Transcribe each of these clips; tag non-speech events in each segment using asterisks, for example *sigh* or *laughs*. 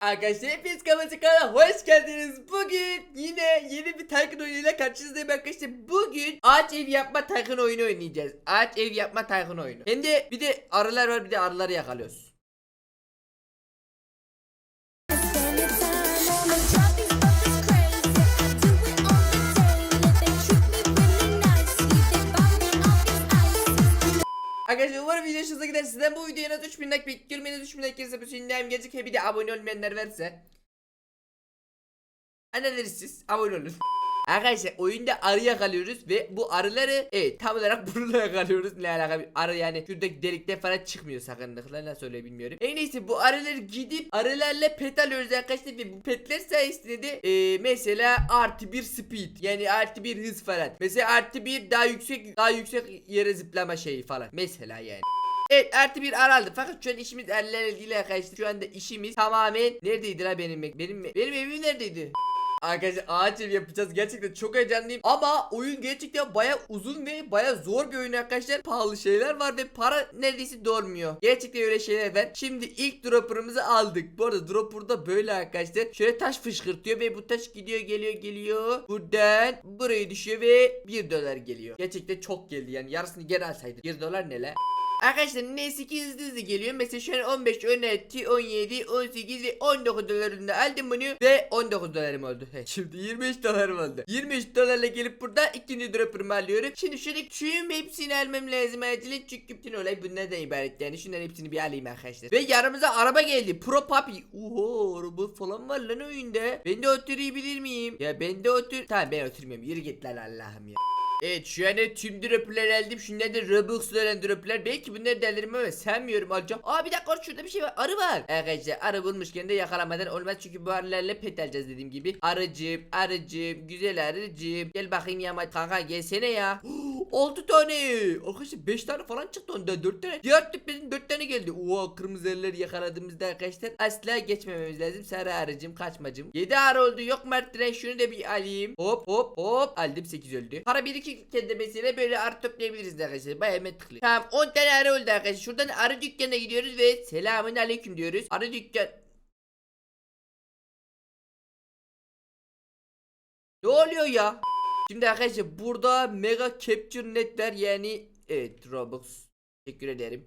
Arkadaşlar hepiniz kafası kanalına hoş geldiniz. Bugün yine yeni bir Tycoon oyunuyla karşınızdayım arkadaşlar. Bugün ağaç ev yapma Tycoon oyunu oynayacağız. Ağaç ev yapma Tycoon oyunu. Hem de bir de arılar var bir de arıları yakalıyoruz. Arkadaşlar umarım video hoşunuza gider. Sizden bu videoya en az 3000 like bekliyorum. En az 3000 like gelirse bu sünnetlerim gelecek. He bir de abone olmayanlar verse. Anneleri siz abone olun. Arkadaşlar oyunda arı yakalıyoruz ve bu arıları evet tam olarak *laughs* bununla yakalıyoruz. Ne alaka bir arı yani şuradaki delikten falan çıkmıyor sakınlıkla nasıl öyle bilmiyorum. En neyse bu arıları gidip arılarla pet alıyoruz arkadaşlar ve bu petler sayesinde de e, mesela artı bir speed yani artı bir hız falan. Mesela artı bir daha yüksek daha yüksek yere zıplama şeyi falan. Mesela yani. Evet artı bir ar aldım fakat şu an işimiz ellerle değil arkadaşlar şu anda işimiz tamamen neredeydi la benim benim benim evim neredeydi? Arkadaşlar ağaç ev yapacağız. Gerçekten çok heyecanlıyım. Ama oyun gerçekten baya uzun ve baya zor bir oyun arkadaşlar. Pahalı şeyler var ve para neredeyse doğurmuyor gerçekten öyle şeyler var. Şimdi ilk dropper'ımızı aldık. Bu arada dropper da böyle arkadaşlar. Şöyle taş fışkırtıyor ve bu taş gidiyor geliyor geliyor. Buradan buraya düşüyor ve 1 dolar geliyor. Gerçekten çok geldi yani. Yarısını geri alsaydık. 1 dolar ne la Arkadaşlar neyse ki hızlı hızlı geliyor. Mesela şu an 15, 16, 17, 18 ve 19 dolarında aldım bunu ve 19 dolarım oldu. He, Şimdi 23 dolarım oldu. 23 dolarla gelip burada ikinci dropper'ımı alıyorum. Şimdi şuradaki tüm hepsini almam lazım acilen çünkü bütün olay bunlardan ibaret yani. Şunların hepsini bir alayım arkadaşlar. Ve yanımıza araba geldi. Pro Papi. Oho araba falan var lan oyunda. Ben de oturabilir miyim? Ya ben de otur. Tamam ben oturmuyorum. Yürü git lan Allah'ım ya. Evet şu anda tüm dropper aldım. Şunlar da Robux veren dropper. Belki bunları delirim ama sanmıyorum alacağım. Aa bir dakika şurada bir şey var. Arı var. Arkadaşlar arı bulmuşken de yakalamadan olmaz. Çünkü bu arılarla pet alacağız dediğim gibi. Arıcım, arıcım, güzel arıcım. Gel bakayım yama kanka gelsene ya. *gasps* 6 tane. Arkadaşlar 5 tane falan çıktı onda 4 tane. Diğer tiplerin 4 tane geldi. Oo kırmızı arıları yakaladığımızda arkadaşlar asla geçmememiz lazım. Sarı arıcım kaçmacım. 7 arı oldu. Yok Mert şunu da bir alayım. Hop hop hop. Aldım 8 öldü. Para birikirken de mesela böyle arı toplayabiliriz arkadaşlar. Baya mantıklı. Tamam 10 tane arı oldu arkadaşlar. Şuradan arı dükkanına gidiyoruz ve selamun aleyküm diyoruz. Arı dükkan. Ne oluyor ya? Şimdi arkadaşlar burada mega capture netler yani evet Robux. Teşekkür ederim.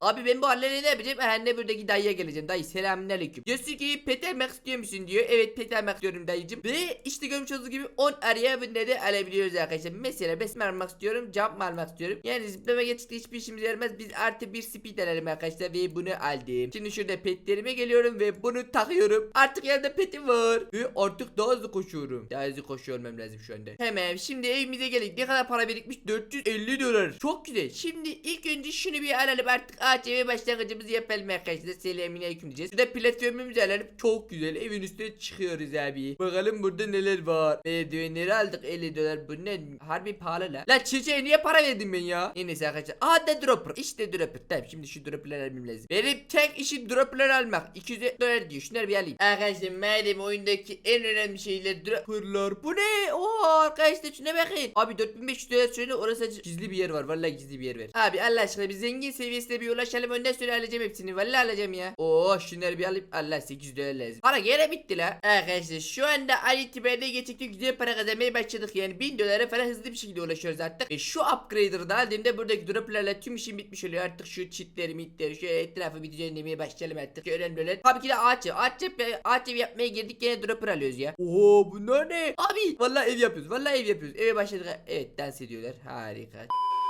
Abi ben bu halleri ne yapacağım? Her ne buradaki dayıya geleceğim. Dayı selamünaleyküm. Diyorsun ki pet istiyor musun diyor. Evet pet almak istiyorum dayıcım. Ve işte görmüş olduğunuz gibi 10 araya bunları alabiliyoruz arkadaşlar. Mesela besme almak istiyorum. Jump almak istiyorum. Yani zıplama geçtikte hiçbir işimize yaramaz. Biz artı bir speed alalım arkadaşlar. Ve bunu aldım. Şimdi şurada petlerime geliyorum ve bunu takıyorum. Artık yanında petim var. Ve artık daha hızlı koşuyorum. Daha hızlı koşuyor lazım şu anda. Hemen şimdi evimize geldik. Ne kadar para birikmiş? 450 dolar. Çok güzel. Şimdi ilk önce şunu bir alalım artık eve başlangıcımızı yapalım arkadaşlar. Selamünaleyküm diyeceğiz. Şurada platformumuzu alalım. Çok güzel. Evin üstüne çıkıyoruz abi. Bakalım burada neler var. Merdivenleri aldık 50 dolar. Bu ne? Harbi pahalı la. La çiçeğe niye para verdim ben ya? En arkadaşlar. Aa da dropper. İşte dropper. Tamam şimdi şu dropperları almam lazım. Benim tek işim dropperları almak. 200 dolar diyor. Şunları bir alayım. Arkadaşlar madem oyundaki en önemli şeyler dropperlar. Bu ne? Oo arkadaşlar şuna bakın. Abi 4500 dolar şöyle orası gizli bir yer var. Vallahi gizli bir yer var. Abi Allah aşkına bir zengin seviyesine bir ulaşalım. Önden sonra alacağım hepsini. Vallahi alacağım ya. Oo şunları bir alayım. Allah 800 dolar lazım. Para gene bitti la. Arkadaşlar şu anda Ali itibariyle gerçekten güzel para kazanmaya başladık. Yani 1000 dolara falan hızlı bir şekilde ulaşıyoruz artık. Ve şu upgrader'ı da aldığımda buradaki droplarla tüm işim bitmiş oluyor. Artık şu çitleri mitleri şu etrafı bir düzenlemeye başlayalım artık. Şu önemli olan. Tabii ki de ağaç ev. Ağaç ev, ağaç ev yapmaya girdik gene dropper alıyoruz ya. Oo bunlar ne? Abi vallahi ev yapıyoruz. Vallahi ev yapıyoruz. Eve başladık. Evet dans ediyorlar. Harika.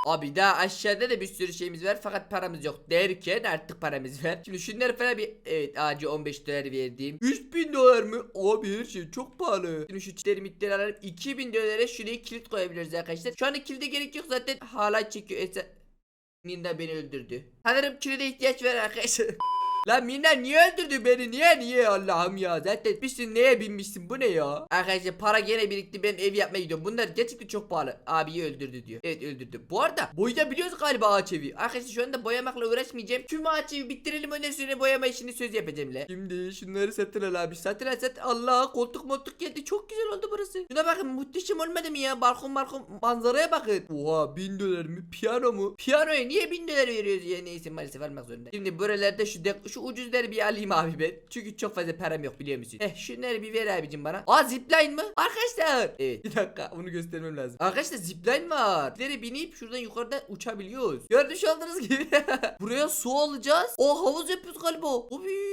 Abi daha aşağıda da bir sürü şeyimiz var fakat paramız yok derken artık paramız var. Şimdi şunları falan bir evet ağacı 15 dolar verdiğim. 3000 dolar mı? Abi her şey çok pahalı. Şimdi şu çitleri mitleri alalım. 2000 dolara şuraya kilit koyabiliriz arkadaşlar. Şu anda kilide gerek yok zaten hala çekiyor. Esa... Minda beni öldürdü. Sanırım kilide ihtiyaç var arkadaşlar. *laughs* Lan Mina niye öldürdü beni? Niye niye Allah'ım ya? Zaten bitmişsin neye binmişsin? Bu ne ya? Arkadaşlar para gene birikti. Ben ev yapmaya gidiyorum. Bunlar gerçekten çok pahalı. Abiyi öldürdü diyor. Evet öldürdü. Bu arada boyayabiliyoruz galiba ağaç evi. Arkadaşlar şu anda boyamakla uğraşmayacağım. Tüm ağaç evi bitirelim. Ondan sonra boyama işini söz yapacağım le. Şimdi şunları satın al abi. Satın al satın. Allah koltuk moltuk geldi. Çok güzel oldu burası. Şuna bakın muhteşem olmadı mı ya? Balkon balkon manzaraya bakın. Oha bin dolar mı? Piyano mu? Piyanoya niye bin dolar veriyoruz ya? Neyse maalesef almak zorunda. Şimdi buralarda şu Şu ucuzları bir alayım abi ben. Çünkü çok fazla param yok biliyor musun? Eh şunları bir ver abicim bana. Aa zipline mı? Arkadaşlar. Evet bir dakika bunu göstermem lazım. Arkadaşlar zipline var. Zipline binip şuradan yukarıdan uçabiliyoruz. Görmüş olduğunuz gibi. *laughs* Buraya su alacağız. O havuz yapıyoruz galiba. Obi.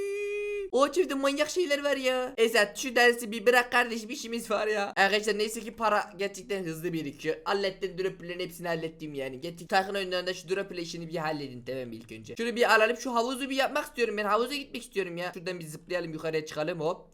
O çifte manyak şeyler var ya. Esat şu dersi bir bırak kardeşim işimiz var ya. Arkadaşlar neyse ki para gerçekten hızlı birikiyor. Hallettim droplerin hepsini hallettim yani. Getir takın oyunlarında şu drople işini bir halledin tamam ilk önce. Şunu bir alalım şu havuzu bir yapmak istiyorum ben havuza gitmek istiyorum ya. Şuradan bir zıplayalım yukarıya çıkalım hop.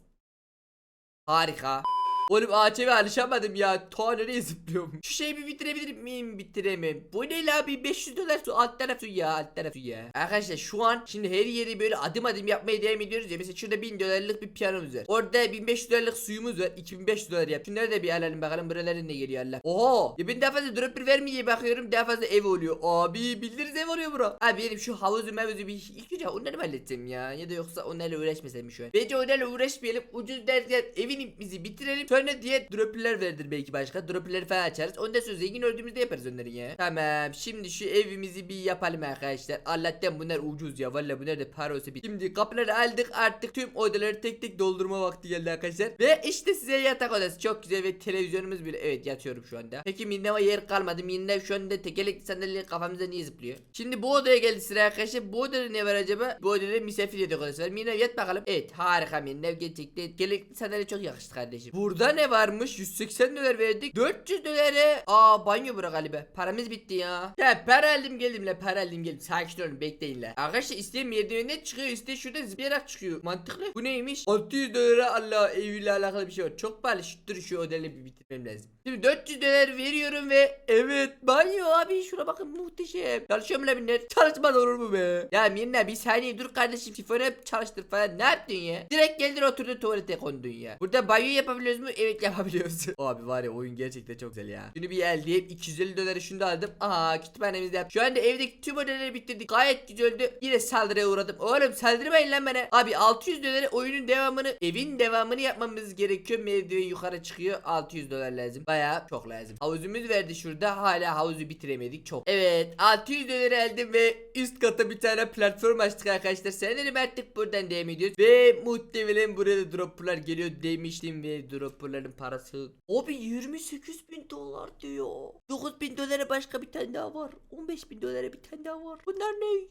Harika. Oğlum ağaç'a alışamadım ya. Ta nereye zıplıyorum. Şu şeyi bir bitirebilir miyim? Bitiremem. Bu ne la bir 500 dolar su alt taraf su ya alt taraf su ya. Arkadaşlar şu an şimdi her yeri böyle adım adım yapmaya devam ediyoruz ya. Mesela şurada 1000 dolarlık bir piyanomuz var. Orada 1500 dolarlık suyumuz var. 2500 dolar yap. Şunları da bir alalım bakalım buraların ne geliyor Allah. Oho. Ya ben daha fazla dropper vermeye bakıyorum. Daha fazla ev oluyor. Abi bildiriz ev oluyor bura. Abi benim şu havuzu mevuzu bir ilk önce onları mı halledeceğim ya. Ya da yoksa onlarla uğraşmasam şu an. Bence onlarla uğraşmayalım. Ucuz derken evimizi bitirelim. Sonra diğer dropperler verdir belki başka. Dropperleri falan açarız. Ondan sonra zengin öldüğümüzde yaparız onları ya. Tamam. Şimdi şu evimizi bir yapalım arkadaşlar. Allah'tan bunlar ucuz ya. Valla bunlar da para olsa bir. Şimdi kapıları aldık. Artık tüm odaları tek tek doldurma vakti geldi arkadaşlar. Ve işte size yatak odası. Çok güzel ve televizyonumuz bile. Evet yatıyorum şu anda. Peki Minneva yer kalmadı. Minnev şu anda tekerlekli sandalye kafamıza niye zıplıyor? Şimdi bu odaya geldi sıra arkadaşlar. Bu odada ne var acaba? Bu odada misafir yatak odası var. Minnev yat bakalım. Evet harika Minnev gerçekten. Tekerlekli sandalye çok yakıştı kardeşim. Burada ne varmış? 180 dolar verdik. 400 dolara. Aa banyo bura galiba. Paramız bitti ya. Ya para aldım geldim la para aldım geldim. Sakin olun bekleyin la. Arkadaşlar isteyen merdivenden çıkıyor. iste şurada zıplayarak çıkıyor. Mantıklı. Bu neymiş? 600 dolara Allah eviyle alakalı bir şey var. Çok pahalı. Şu dur şu odaları bir bitirmem lazım. Şimdi 400 dolar veriyorum ve evet banyo abi şuna bakın muhteşem. Çalışıyor mu la binler? Çalışmaz olur mu be? Ya Mirna bir saniye dur kardeşim sifonu çalıştır falan ne yaptın ya? Direkt geldin oturdun tuvalete kondun ya. Burada banyo yapabiliyoruz mu? Evet yapabiliyoruz. *laughs* abi var ya oyun gerçekten çok güzel ya. Şunu bir elleyip 250 doları şunu da aldım. Aha kütüphanemizde yap. Şu anda evdeki tüm odaları bitirdik. Gayet güzeldi. Yine saldırıya uğradım. Oğlum saldırmayın lan bana. Abi 600 dolara oyunun devamını evin devamını yapmamız gerekiyor. Merdiven yukarı çıkıyor. 600 dolar lazım. Baya çok lazım. Havuzumuz verdi şurada. Hala havuzu bitiremedik. Çok. Evet 600 doları aldım ve üst kata bir tane platform açtık arkadaşlar. Sanırım artık buradan devam ediyoruz. Ve muhtemelen buraya dropperlar geliyor demiştim ve dropperların parası. Abi 28 bin dolar diyor. 9 bin dolara başka bir tane daha var. 15 bin dolara bir tane daha var. Bunlar ne?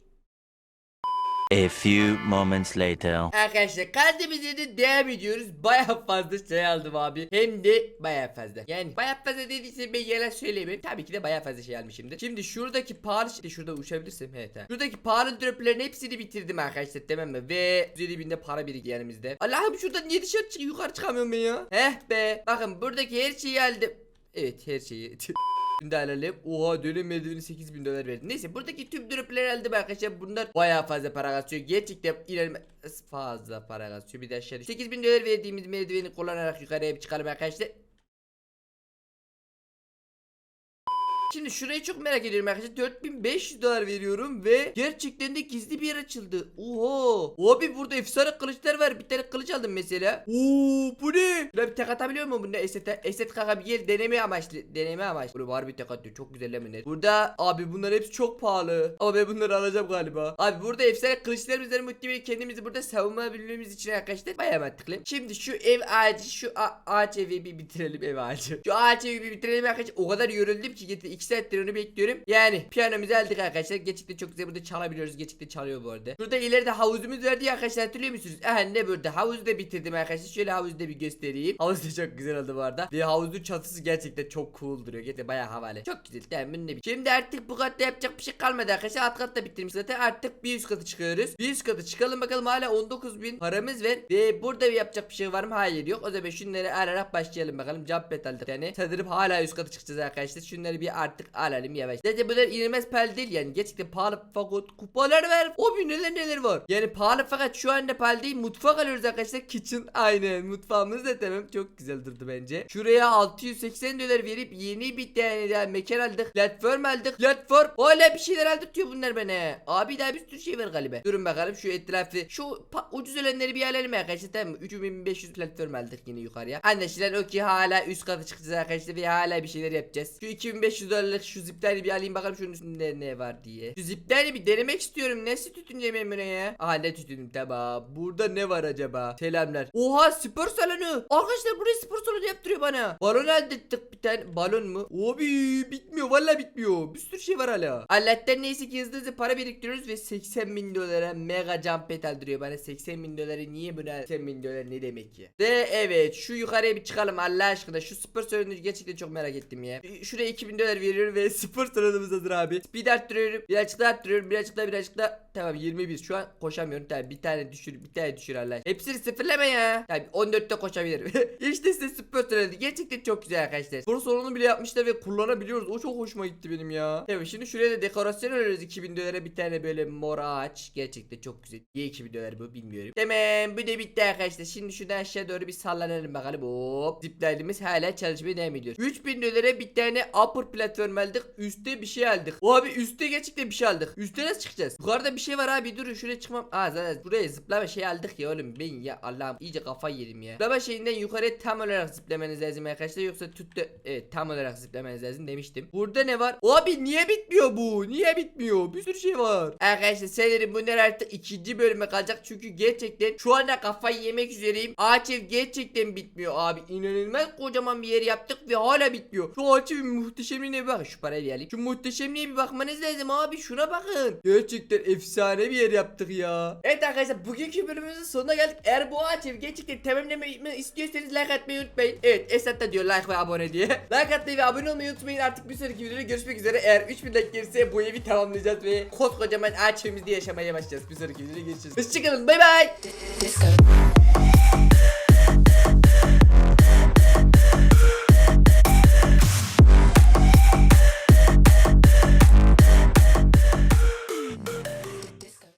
A few moments later. Arkadaşlar kaldığımız de devam ediyoruz. Baya fazla şey aldım abi. Hem de baya fazla. Yani baya fazla dediyse ben yalan söyleyemem. Tabii ki de baya fazla şey almışımdır. Şimdi şuradaki pahalı işte şurada uçabilirsem evet ha. Şuradaki pahalı droplerin hepsini bitirdim arkadaşlar tamam mı? Ve 150 binde para birikti yanımızda. Allah'ım şuradan niye dışarı çık yukarı çıkamıyorum ben ya? Heh be. Bakın buradaki her şeyi aldım. Evet her şeyi. *laughs* Şimdi alalım. Oha dönem merdiveni 8000 dolar verdi. Neyse buradaki tüm dropleri aldım arkadaşlar. Bunlar bayağı fazla para kasıyor. Gerçekten inanılmaz fazla para kasıyor. Bir de aşağı 8000 dolar verdiğimiz merdiveni kullanarak yukarıya bir çıkalım arkadaşlar. Şimdi şurayı çok merak ediyorum arkadaşlar. 4500 dolar veriyorum ve gerçekten de gizli bir yer açıldı. Oha. Abi burada efsane kılıçlar var. Bir tane kılıç aldım mesela. Oo bu ne? Şuraya bir tek atabiliyor mu bunda esete? Eset kanka bir gel deneme amaçlı. Deneme amaçlı. Burada var bir tek atıyor. Çok güzel bunlar. Burada abi bunlar hepsi çok pahalı. Ama ben bunları alacağım galiba. Abi burada efsane kılıçlarımız var. Muhtemelen kendimizi burada savunmabilmemiz için arkadaşlar bayağı mantıklı. Şimdi şu ev ağacı şu ağaç evi bir bitirelim ev ağacı. Şu ağaç evi bir bitirelim arkadaşlar. O kadar yoruldum ki getir 2 saattir onu bekliyorum. Yani piyanomuzu aldık arkadaşlar. Gerçekten çok güzel burada çalabiliyoruz. Gerçekten çalıyor bu arada. Burada ileride havuzumuz vardı ya arkadaşlar hatırlıyor musunuz? Aha ne burada havuzu da bitirdim arkadaşlar. Şöyle havuzu da bir göstereyim. Havuz da çok güzel oldu bu arada. Ve havuzun çatısı gerçekten çok cool duruyor. Gerçekten bayağı havalı. Çok güzel. Tamam bunu bitir- Şimdi artık bu katta yapacak bir şey kalmadı arkadaşlar. Alt katta bitirmiş zaten. Artık bir üst katı çıkıyoruz. Bir üst katı çıkalım bakalım hala 19 bin paramız var. Ve burada bir yapacak bir şey var mı? Hayır yok. O zaman şunları ararak başlayalım bakalım. Jump pad aldık yani. Sanırım hala üst katı çıkacağız arkadaşlar. Şunları bir artık alalım yavaş. Zaten bunlar inanılmaz pahalı değil yani. Gerçekten pahalı fakat kupalar var. O bir neler neler var. Yani pahalı fakat şu anda pahalı değil. Mutfak alıyoruz arkadaşlar. Kitchen aynen. Mutfağımız da tamam. Çok güzel durdu bence. Şuraya 680 dolar verip yeni bir tane daha mekan aldık. Platform aldık. Platform. Hala bir şeyler aldırtıyor bunlar bana. Abi daha bir sürü şey var galiba. Durun bakalım şu etrafı. Şu ucuz ölenleri bir alalım arkadaşlar tamam mı? 3500 platform aldık yine yukarıya. Anlaşılan o ki hala üst kata çıkacağız arkadaşlar ve hala bir şeyler yapacağız. Şu 2500 dolar dolarlık şu zipleri bir alayım bakalım şunun üstünde ne var diye. Şu zipleri bir denemek istiyorum. Nasıl tutunca memure ya? Aha ne tutundum tamam. Burada ne var acaba? Selamlar. Oha spor salonu. Arkadaşlar buraya spor salonu yaptırıyor bana. Balon elde ettik bir tane. Balon mu? Abi bitmiyor. Vallahi bitmiyor. Bir sürü şey var hala. Allah'tan neyse ki hızlı hızlı para biriktiriyoruz ve 80 bin dolara mega jump pad aldırıyor bana. 80 bin doları niye buna 80 bin dolar ne demek ya? De evet şu yukarıya bir çıkalım Allah aşkına. Şu spor salonunu gerçekten çok merak ettim ya. Şuraya 2000 dolar veriyorum ve spor salonumuz hazır abi. Speed arttırıyorum. Birazcık daha arttırıyorum. Birazcık daha birazcık daha. Tamam 21 şu an koşamıyorum. Tamam bir tane düşür bir tane düşür Allah. Hepsini sıfırlama ya. Tamam 14'te koşabilirim. *laughs* işte size spor salonu. Gerçekten çok güzel arkadaşlar. Spor salonu bile yapmışlar ve kullanabiliyoruz. O çok hoşuma gitti benim ya. Evet şimdi şuraya da dekorasyon alıyoruz 2000 dolara bir tane böyle mor ağaç. Gerçekten çok güzel. Niye 2000 dolar bu bilmiyorum. Tamam bu da bitti arkadaşlar. Şimdi şuradan aşağı doğru bir sallanalım bakalım. Hop. Ziplerimiz hala çalışmaya devam ediyor. 3000 dolara bir tane upper platform aldık. Üste bir şey aldık. O abi üste gerçekten bir şey aldık. Üste nasıl çıkacağız? Yukarıda bir şey var abi. Durun şuraya çıkmam. Aa zaten buraya zıplama şey aldık ya oğlum. Ben ya Allah'ım iyice kafayı yedim ya. Zıplama şeyinden yukarı tam olarak zıplamanız lazım arkadaşlar. Yoksa tuttu. Evet tam olarak zıplamanız lazım demiştim. Burada ne var? Abi niye bitmiyor bu? Niye bitmiyor? Bir sürü şey var. Arkadaşlar sanırım bunlar artık ikinci bölüme kalacak. Çünkü gerçekten şu anda kafayı yemek üzereyim. Ağaç ev gerçekten bitmiyor abi. İnanılmaz kocaman bir yer yaptık ve hala bitmiyor. Şu ağaç evin muhteşemliğine bir bakın. Şu parayı bir alayım. Şu muhteşemliğe bir bakmanız lazım abi. Şuna bakın. Gerçekten efsane bir yer yaptık ya. Evet arkadaşlar bugünkü bölümümüzün sonuna geldik. Eğer bu ağaç gerçekten tamamlamayı istiyorsanız like atmayı unutmayın. Evet Esat da diyor like ve abone diye. *laughs* like atmayı ve abone olmayı unutmayın. Artık bir sonraki videoda görüşmek üzere. Eğer 3000 like gelirse bu evi tamamlayacağız ve koskocaman ağaç evimizde yaşamaya başlayacağız. Bir sonraki videoda görüşürüz. Hoşçakalın. Bay bay.